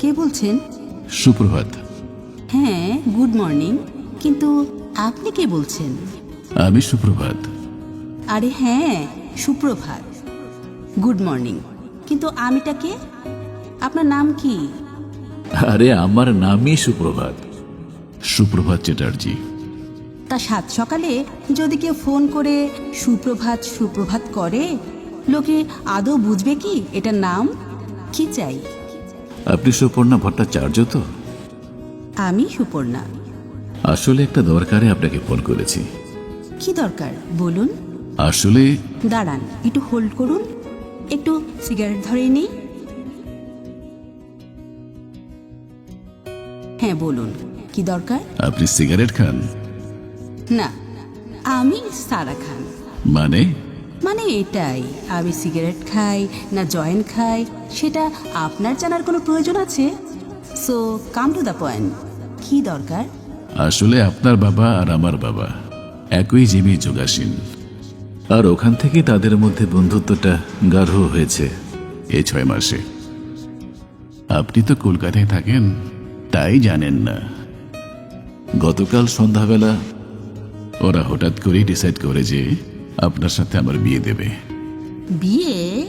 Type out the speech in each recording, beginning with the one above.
কে বলছেন? সুপ্রভাত। হ্যাঁ গুড মর্নিং। কিন্তু আপনি কে বলছেন? আমি সুপ্রভাত। আরে হ্যাঁ সুপ্রভাত। Good morning. কিন্তু আমিটা কে? আপনার নাম কি? আরে আমার নামই সুপ্রভাত। সুপ্রভাত চ্যাটার্জি। তা সাত সকালে যদি কেউ ফোন করে সুপ্রভাত সুপ্রভাত করে লোকে আদৌ বুঝবে কি? এটা নাম? কি চাই? আপনি সুপর্ণা ভট্টাচার্য তো? আমি সুপর্ণা। আসলে একটা দরকারে আপনাকে ফোন করেছি। কি দরকার? বলুন। আসলে দাঁড়ান একটু হোল্ড করুন। একটু সিগারেট ধরে নিই। হ্যাঁ বলুন কি দরকার? আপনি সিগারেট খান? না আমি সারা খান। মানে? মানে এটাই, আমি সিগারেট খাই না জয়েন্ট খাই, সেটা আপনার জানার কোনো প্রয়োজন আছে? So come to the point কি দরকার? আসলে আপনার বাবা আর আমার বাবা একই জীবী যোগাসীন। আর ওখান থেকে তাদের মধ্যে বন্ধুত্বটা গাঢ় হয়েছে এই ছয় মাসে। আপনি তো কলকাতায় থাকেন, তাই জানেন না। গতকাল সন্ধ্যাবেলা ওরা হঠাৎ করেই ডিসাইড করে যে আপনার সাথে আমার বিয়ে দেবে। বিয়ে?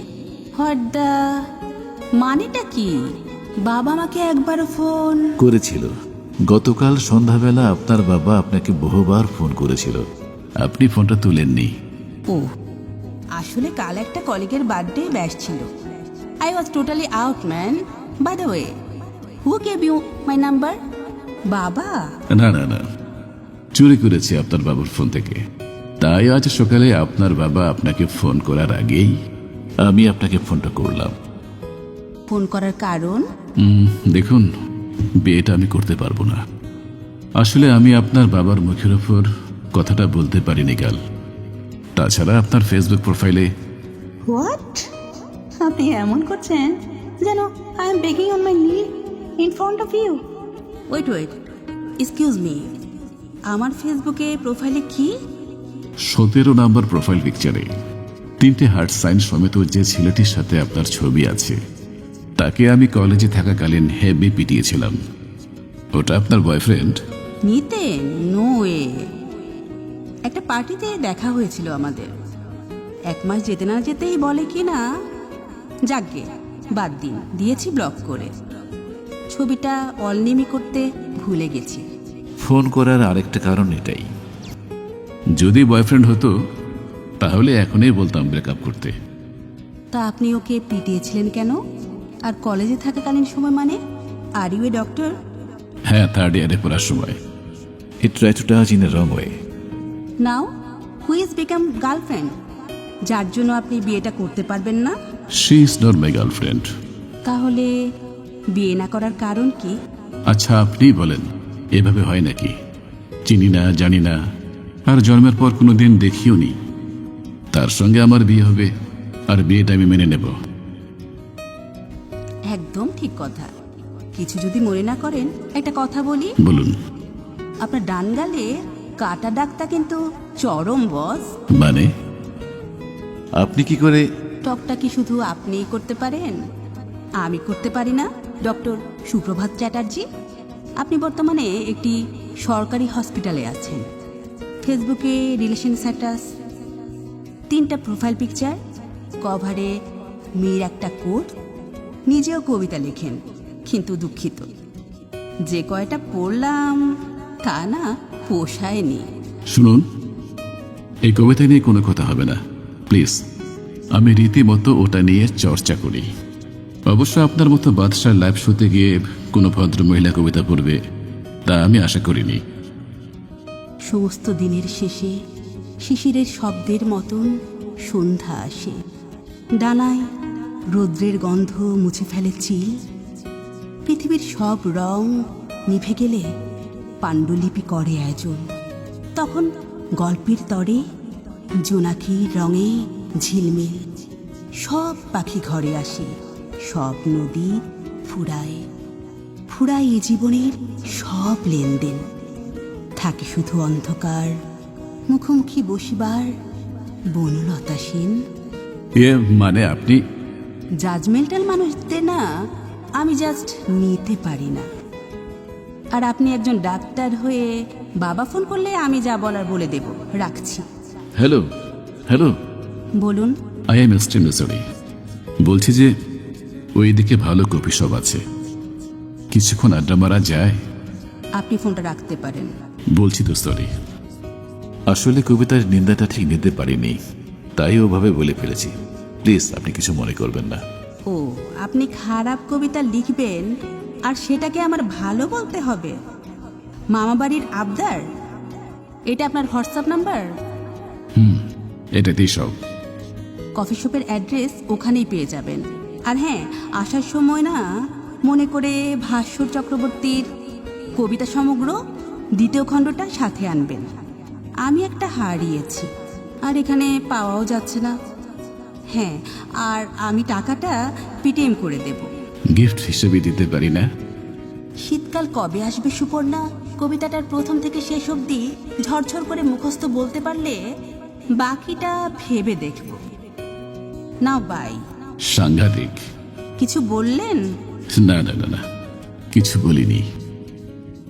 দ্য মানেটা কি? বাবা আমাকে একবারও ফোন করেছিল। গতকাল সন্ধ্যাবেলা আপনার বাবা আপনাকে বহুবার ফোন করেছিল। আপনি ফোনটা তুলেননি। ও আসলে কাল একটা কলিগের বার্থডে ব্যাশ ছিল। I was totally out man by the way who gave you my number বাবা? না না না। চুরি করেছে আপনার বাবুর ফোন থেকে। তাই আজ সকালে আপনার বাবা আপনাকে ফোন করার আগেই আমি আপনাকে ফোনটা করলাম। ফোন করার কারণ? উম, দেখুন বিয়েটা আমি করতে পারব না। আসলে আমি আপনার বাবার মুখের ওপর কথাটা বলতে পারিনি কাল তাছাড়া আপনার ফেসবুক প্রোফাইলে হোয়াট আপনি এমন করছেন যেন I am begging on my knee in front of you wait wait excuse me আমার ফেসবুকে প্রোফাইলে কি? সতেরো নাম্বার প্রোফাইল পিকচারে তিনটে হার্ট সাইন সমেত যে ছেলেটির সাথে আপনার ছবি আছে তাকে আমি কলেজে থাকাকালীন হেভি পিটিয়েছিলাম। ওটা আপনার বয়ফ্রেন্ড নিতে নো ওয়ে একটা পার্টিতে দেখা হয়েছিল আমাদের। এক মাস যেতে না যেতেই বলে কি না? যাকগে বাদ দিন দিয়েছি ব্লক করে। ছবিটা অলনেমি করতে ভুলে গেছি। ফোন করার আরেকটা কারণ এটাই। যদি বয়ফ্রেন্ড হতো তাহলে এখনই বলতাম ব্রেকআপ করতে। তা আপনি ওকে পিটিয়েছিলেন কেন? আর কলেজে থাকাকালীন সময় মানে? আর ইউ এ ডক্টর হ্যাঁ থার্ড ইয়ারে পড়ার সময়। He try to touch in a wrong way now who is become girlfriend যার জন্য আপনি বিয়েটা করতে পারবেন না? She is not my girlfriend তাহলে বিয়ে না করার কারণ কি? আচ্ছা আপনি বলেন এভাবে হয় নাকি? চিনি না জানি না। আর জন্মের পর কোনো দিন দেখিও নি। তার সঙ্গে আমার বিয়ে হবে আর বিয়েটা আমি মেনে নেব। একদম ঠিক কথা। কিছু যদি মনে না করেন একটা কথা বলি। বলুন। আপনার ডান গালে কাটা ডাকটা কিন্তু চরম বস। মানে? আপনি কি করে টকটা কি শুধু আপনিই করতে পারেন? আমি করতে পারি না ডক্টর সুপ্রভাত চ্যাটার্জি। আপনি বর্তমানে একটি সরকারি হসপিটালে আছেন। ফেসবুকে রিলেশন স্ট্যাটাস, তিনটা প্রোফাইল পিকচার, কভারে মেয়ের একটা কোট, নিজেও কবিতা লেখেন, কিন্তু দুঃখিত। যে কয়টা পড়লাম তা না পোষায়নি শুনুন, এই কবিতা নিয়ে কোনো কথা হবে না। প্লিজ, আমি রীতিমতো ওটা নিয়ে চর্চা করি। অবশ্য আপনার মতো বাদশার লাইভ শোতে গিয়ে কোনো ভদ্র মহিলা কবিতা পড়বে, তা আমি আশা করিনি। সমস্ত দিনের শেষে শিশিরের শব্দের মতন সন্ধ্যা আসে। ডানায় রৌদ্রের গন্ধ মুছে ফেলে চিল। পৃথিবীর সব রং নিভে গেলে পাণ্ডুলিপি করে আয়োজন। তখন গল্পের তরে জোনাকির রঙে ঝিলমিল। সব পাখি ঘরে আসে, সব নদী ফুরায়। ফুরায় এ জীবনের সব লেনদেন। থাকে শুধু অন্ধকার। মুখোমুখি বসিবার বনলতাসীন। এ মানে আপনি? জাজমেন্টাল মানুষদের না আমি জাস্ট নিতে পারি না। আর আপনি একজন ডাক্তার হয়ে বাবা ফোন করলে আমি যা বলার বলে দেব রাখছি। হ্যালো হ্যালো বলুন। আই এম এক্সট্রিমলি সরি বলছি যে ওইদিকে ভালো কফি শপ আছে। কিছুক্ষণ আড্ডা মারা যায়। আপনি ফোনটা রাখতে পারেন। বলছি তো সরি আসলে কবিতার নিন্দাটা ঠিক নিতে পারিনি। তাই ওভাবে বলে ফেলেছি। প্লিজ আপনি কিছু মনে করবেন না। ও আপনি খারাপ কবিতা লিখবেন আর সেটাকে আমার ভালো বলতে হবে। মামাবাড়ির আবদার? এটা আপনার হোয়াটসঅ্যাপ নাম্বার? হুম এটাতেই সব। কফি শপের অ্যাড্রেস ওখানেই পেয়ে যাবেন। আর হ্যাঁ আসার সময় না মনে করে ভাস্বর চক্রবর্তীর কবিতা সমগ্র দ্বিতীয় খণ্ডটা সাথে আনবেন। আমি একটা হারিয়েছি আর এখানে পাওয়াও যাচ্ছে না। হ্যাঁ আর আমি টাকাটা পিটিএম করে দেব। গিফট হিসেবে দিতে পারি না? শীতকাল কবে আসবে সুপর্ণা? কবিতাটার প্রথম থেকে শেষ অবধি ঝরঝর করে মুখস্থ বলতে পারলে বাকিটা ভেবে দেখব। Now bye. সাংঘাতিক। কিছু বললেন? না না না না কিছু বলিনি।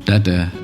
টাটা।